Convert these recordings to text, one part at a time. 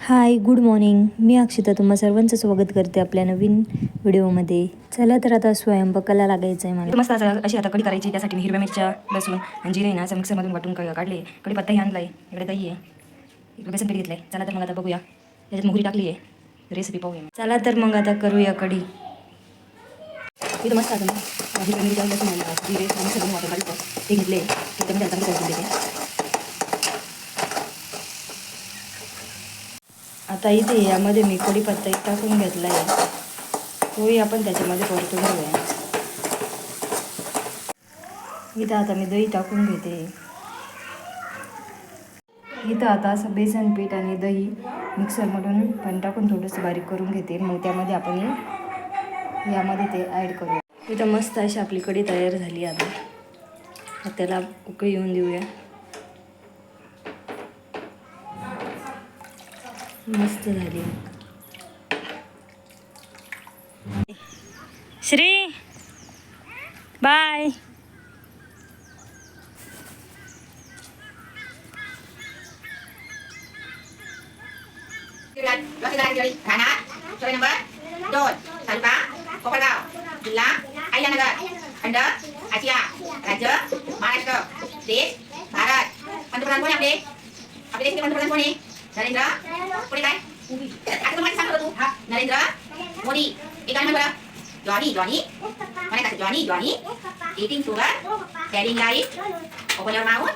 हाय good morning मी अक्षिता तुम्हा सर्वांचं स्वागत करते आपल्या नवीन व्हिडिओमध्ये. चला तर आता स्वयंपाकाला लागायचं आहे मला. मस्त असं अशी आता कढी करायची त्यासाठी मी हिरव्या मिरच्या लसूण आणि जिरे ना असं मिक्सरमधून वाटून क- काढले. कढीपत्ताही आणलाय इकडे दही आहे. इकडे बेसन पीठ घेतलंय. चला तर मग आता बघूया. त्याच्यात मोहरी टाकली आहे. रेसिपी पाहूया. चला तर मग आता करूया कढी. इथं मस्त आता हिरव्या मिरच्या लसूण जिरे मिक्सरमधून वाटून काढतो. ते घेतले त्याच्यामध्ये आता मी करून देते आता इथे यामध्ये मी कढीपत्ता एक टाकून घेतला आहे तोही आपण त्याच्यामध्ये परतून घेऊया. इथं आता मी दही टाकून घेते. इथं आता असं बेसन पीठ आणि दही मिक्सरमधून पण टाकून थोडंसं बारीक करून घेते. मग त्यामध्ये आपण यामध्ये ते ॲड करूया. इथं मस्त अशी आपली कढी तयार झाली आता. आता त्याला उकळी येऊन देऊया. मस्त झाली श्री बाय रत्नागिरी ठाणा सर्वे नंबर दोन तालुका कोपरगाव जिल्हा अहिल्यानगर खंड आशिया राज्य महाराष्ट्र देश भारत पंतप्रधान कोण आहे आपले आपले देशाचे पंतप्रधान कोण आहे Narendra पुढे काय आता तुम्हाला सांगतो तू हा नरेंद्र मोदी एक गाणं बरं जॉनी जॉनी म्हणे कसं Johnny Johnny eating sugar telling lies open your mouth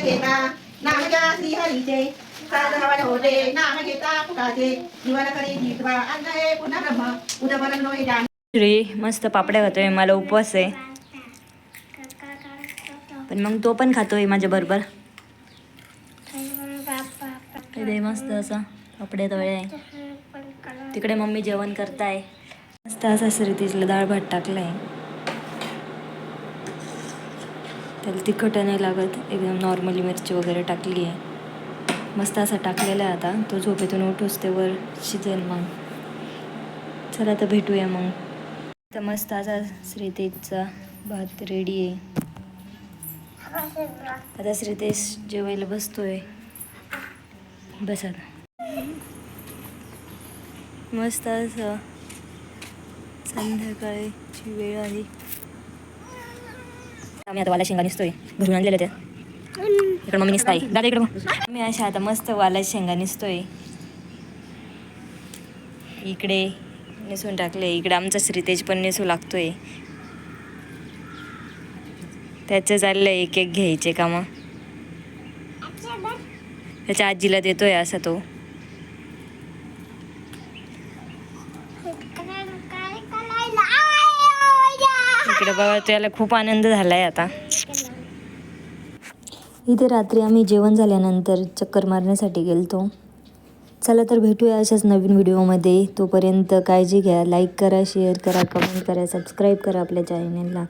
घेता नाम घ्या श्री हरीचे साधनावाने होते नाम घेता पुटाचे जीवन करी जीतवा अन्न हे पुन्हा ब्रह्म उदबरण नोय जाण श्री मस्त पापड्या खातोय मला उपवास आहे पण मग तो पण खातोय माझ्या बरोबर इथे मस्त असा कपडे तळे. आहे तिकडे मम्मी जेवण करताय. मस्त असा श्रीतीजला डाळ भात टाकलाय. त्याला तिखट नाही लागत एकदम नॉर्मली मिरची वगैरे टाकली आहे. मस्त असा टाकलेला आहे आता तो झोपेतून उठूच ते वर शिजेल मग. चला आता भेटूया मग. तर मस्त असा श्रीतेजचा भात रेडी आहे. आता श्रीतेश जेवायला बसतोय. बस मस्त असं संध्याकाळची वेळ आली आम्ही आता वाला शेंगा निसतोय. घरून आणलेलं त्या. इकडं मम्मी निसताय दादा इकडं मी अशा आता मस्त वाला शेंगा निसतोय. इकडे नेसून टाकले. इकडे आमचा श्रीतेज पण नेसू लागतोय. त्याचं चाललंय एक एक घ्यायचे कामं. त्याच्या आजीला देतोय असा तो. इकडे बघा त्याला खूप आनंद झालाय आता. इथे रात्री आम्ही जेवण झाल्यानंतर चक्कर मारण्यासाठी गेलतो. चला तर भेटूया अशाच नवीन व्हिडिओमध्ये. तोपर्यंत काळजी घ्या लाईक करा शेअर करा कमेंट करा सबस्क्राईब करा आपल्या चॅनलला